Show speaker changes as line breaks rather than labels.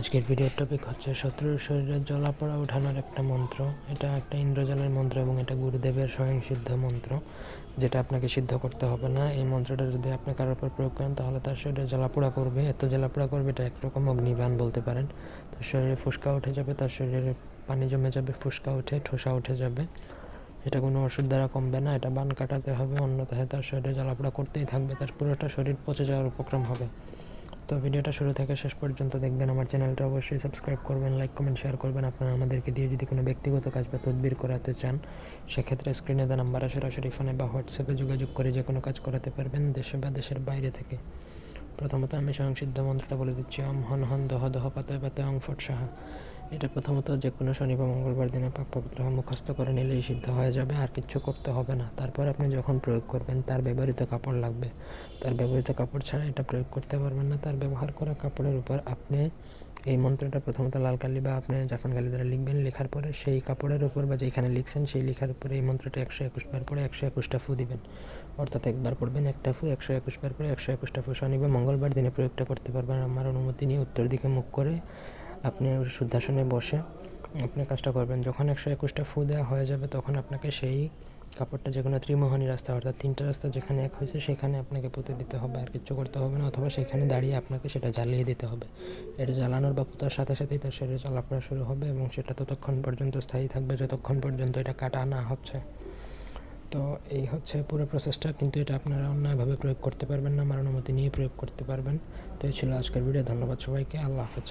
আজকের ভিডিওর টপিক হচ্ছে শত্রুর শরীরে জলাপড়া ওঠানোর একটা মন্ত্র। এটা একটা ইন্দ্রজালের মন্ত্র এবং এটা গুরুদেবের স্বয়ং সিদ্ধ মন্ত্র, যেটা আপনাকে সিদ্ধ করতে হবে না। এই মন্ত্রটা যদি আপনি কারোর উপর প্রয়োগ করেন, তাহলে তার শরীরে জ্বালাপোড়া করবে। এত জ্বালাপোড়া করবে, এটা একরকম অগ্নিবান বলতে পারেন। তার শরীরে ফুসকা উঠে যাবে, তার শরীরে পানি জমে যাবে, ফুসকা উঠে, ঠোসা উঠে যাবে। এটা কোনো ওষুধ দ্বারা কমবে না, এটা বান কাটাতে হবে, অন্যথায় তার শরীরে জ্বালাপোড়া করতেই থাকবে, তার পুরোটা শরীর পচে যাওয়ার উপক্রম হবে। তো ভিডিওটা শুরু থেকে শেষ পর্যন্ত দেখবেন। আমার চ্যানেলটা অবশ্যই সাবস্ক্রাইব করবেন লাইক কমেন্ট শেয়ার করবেন। আপনারা আমাদেরকে দিয়ে যদি কোনো ব্যক্তিগত কাজ বা তদবির করাতে চান, সেক্ষেত্রে স্ক্রিনে দেওয়া নাম্বারে সরাসরি ফোনে বা হোয়াটসঅ্যাপে যোগাযোগ করে যে কোনো কাজ করাতে পারবেন দেশে বা দেশের বাইরে থেকে। প্রথমত আমি স্বয়ংসিদ্ধ মন্ত্রটা বলে দিচ্ছি। অম হন হন দহ দহ পাতায় পাতায় অং ফট সাহা। এটা প্রথমত যে কোনো শনি বা মঙ্গলবার দিনে পাক পবিত্র মুখস্থ করে নিলেই সিদ্ধ হয়ে যাবে, আর কিচ্ছু করতে হবে না। তারপর আপনি যখন প্রয়োগ করবেন, তার ব্যবহৃত কাপড় লাগবে। তার ব্যবহৃত কাপড় ছাড়া এটা প্রয়োগ করতে পারবেন না। তার ব্যবহার করা কাপড়ের উপর আপনি এই মন্ত্রটা প্রথমত লাল কালি বা আপনি জাফান কালি দ্বারা লিখবেন। লেখার পরে সেই কাপড়ের উপর বা যেখানে লিখছেন, সেই লেখার উপরে এই মন্ত্রটা একশো একুশ বার পরে একশো একুশটা ফু দিবেন। অর্থাৎ একবার পড়বেন একটা ফু, একশো একুশ বার পরে একশো একুশটা ফু। শনি বা মঙ্গলবার দিনে প্রয়োগটা করতে পারবেন। আমার অনুমতি নিয়ে উত্তর দিকে মুখ করে আপনি শুদ্ধাসনে বসে আপনি কাজটা করবেন। যখন একশো একুশটা ফু দেওয়া হয়ে যাবে, তখন আপনাকে সেই কাপড়টা যে কোনো ত্রিমোহনী রাস্তা অর্থাৎ তিনটা রাস্তা যেখানে এক হয়েছে, সেখানে আপনাকে পুঁতে দিতে হবে আর কিচ্ছু করতে হবে না অথবা সেখানে দাঁড়িয়ে আপনাকে সেটা জ্বালিয়ে দিতে হবে। এটা জ্বালানোর বা পোতার সাথে সাথেই তার শরীরে চলাফেরা শুরু হবে এবং সেটা ততক্ষণ পর্যন্ত স্থায়ী থাকবে, যতক্ষণ পর্যন্ত এটা কাটা না হচ্ছে। তো এই হচ্ছে পুরো প্রসেসটা কিন্তু এটা আপনারা অন্যভাবে প্রয়োগ করতে পারবেন না, আমার অনুমতি নিয়ে প্রয়োগ করতে পারবেন। তো এই ছিল আজকের ভিডিও ধন্যবাদ সবাইকে, আল্লাহ হাফেজ।